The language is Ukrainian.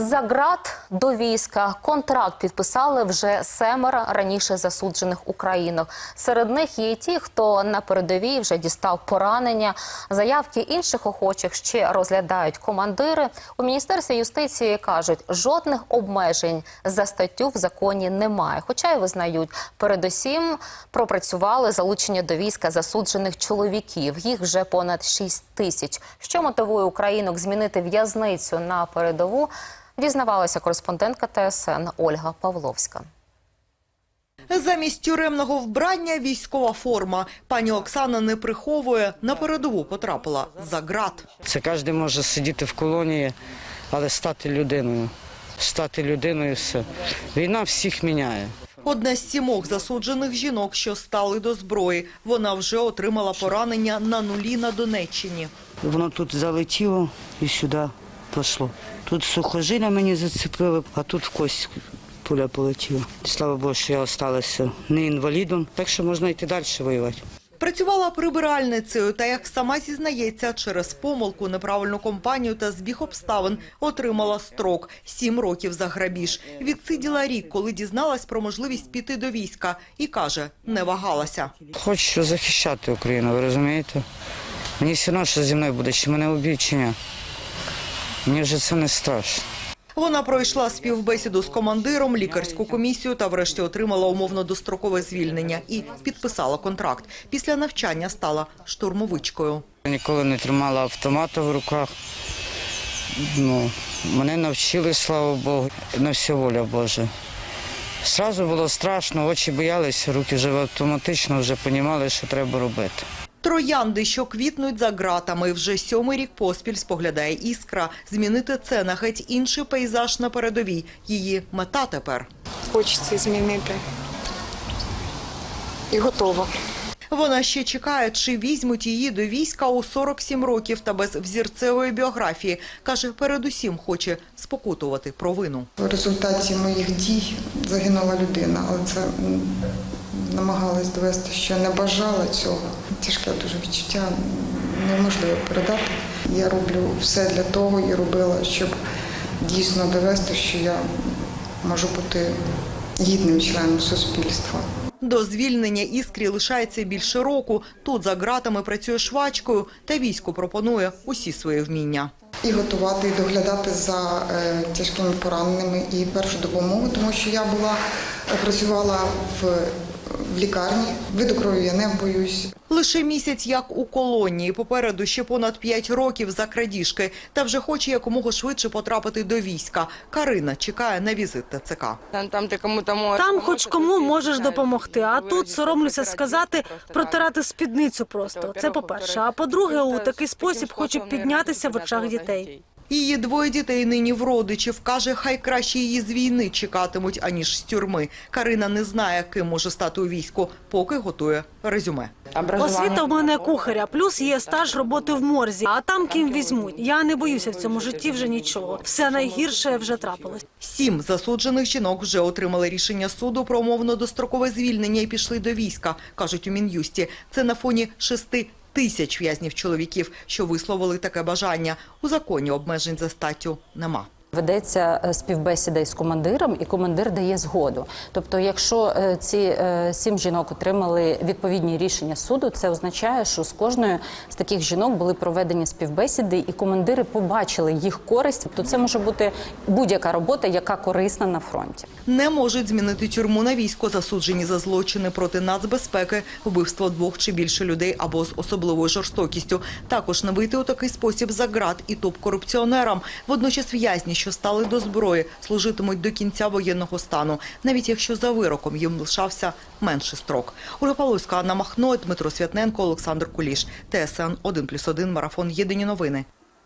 За ґрат до війська контракт підписали вже семеро раніше засуджених українок. Серед них є ті, хто на передовій вже дістав поранення. Заявки інших охочих ще розглядають командири. У міністерстві юстиції кажуть, жодних обмежень за статтю в законі немає. Хоча й визнають, передусім пропрацювали залучення до війська засуджених чоловіків. Їх вже понад 6 тисяч. Що мотивує українок змінити в'язницю на передову? Дізнавалася кореспондентка ТСН Ольга Павловська. Замість тюремного вбрання військова форма. Пані Оксана не приховує, на передову потрапила за ґрат. Це кожен може сидіти в колонії, але стати людиною. Стати людиною все. Війна всіх міняє. Одна з сімох засуджених жінок, що стали до зброї. Вона вже отримала поранення на нулі на Донеччині. Воно тут залетіло і сюди пішло. Тут сухожилля мені зацепили, а тут в кость пуля полетіла. Слава Богу, що я залишилася не інвалідом, так що можна йти далі воювати. Працювала прибиральницею та, як сама зізнається, через помилку, неправильну компанію та збіг обставин отримала строк – сім років за грабіж. Відсиділа рік, коли дізналась про можливість піти до війська. І каже, не вагалася. Хочу захищати Україну, ви розумієте? Мені все одно, що зі мною буде, чи мене вб'ють, чи ні. Мені вже це не страшно. Вона пройшла співбесіду з командиром, лікарську комісію та врешті отримала умовно дострокове звільнення і підписала контракт. Після навчання стала штурмовичкою. Ніколи не тримала автомата в руках. Ну, мене навчили, слава Богу, на все воля Божа. Сразу було страшно, очі боялися, руки вже автоматично вже розуміли, що треба робити. Троянди, що квітнуть за ґратами, вже сьомий рік поспіль споглядає іскра. Змінити це на геть інший пейзаж на передовій. Її мета тепер. хочеться змінити. І готова. Вона ще чекає, чи візьмуть її до війська у 47 років та без взірцевої біографії. Каже, передусім хоче спокутувати провину. В результаті моїх дій загинула людина, але це намагалась довести, що не бажала цього. Тяжке дуже відчуття неможливо передати. Я роблю все для того і робила, щоб дійсно довести, що я можу бути гідним членом суспільства. До звільнення іскрі лишається більше року. Тут за ґратами працює швачкою, та військо пропонує усі свої вміння. І готувати, і доглядати за е, тяжкими пораненими і першу допомогу, тому що я була працювала в, в лікарні. Виду крові я не боюсь. Лише місяць як у колонії, попереду ще понад п'ять років за крадіжки. Та вже хоче якомога швидше потрапити до війська. Карина чекає на візит ТЦК. Там, там ти кому-то Там хоч кому можеш допомогти, а тут соромлюся сказати, протирати спідницю просто. Тобто, Це по-перше. А по-друге, у такий спосіб хочу піднятися в очах дітей. Її двоє дітей нині в родичів. Каже, хай краще її з війни чекатимуть, аніж з тюрми. Карина не знає, ким може стати у війську, поки готує резюме. Освіта в мене кухаря, плюс є стаж роботи в морзі. А там ким візьмуть. Я не боюся в цьому житті вже нічого. Все найгірше вже трапилось. Сім засуджених жінок вже отримали рішення суду про умовно дострокове звільнення і пішли до війська, кажуть у Мін'юсті. Це на фоні шести тисяч в'язнів чоловіків, що висловили таке бажання. У законі обмежень за статтю нема. Ведеться е, співбесіда із командиром, і командир дає згоду. Тобто, якщо е, ці е, сім жінок отримали відповідні рішення суду, це означає, що з кожною з таких жінок були проведені співбесіди, і командири побачили їх користь. Тобто, це може бути будь-яка робота, яка корисна на фронті. Не можуть змінити тюрму на військо, засуджені за злочини проти нацбезпеки, вбивство двох чи більше людей або з особливою жорстокістю. Також не вийти у такий спосіб за ґрат і топ-корупціонерам. Водночас в'язні, що стали до зброї, служитимуть до кінця воєнного стану, навіть якщо за вироком їм лишався менший строк. Ольга Павловська, Анна Махно, Дмитро Святненко, Олександр Куліш. ТСН 1+,1, Марафон. Єдині новини.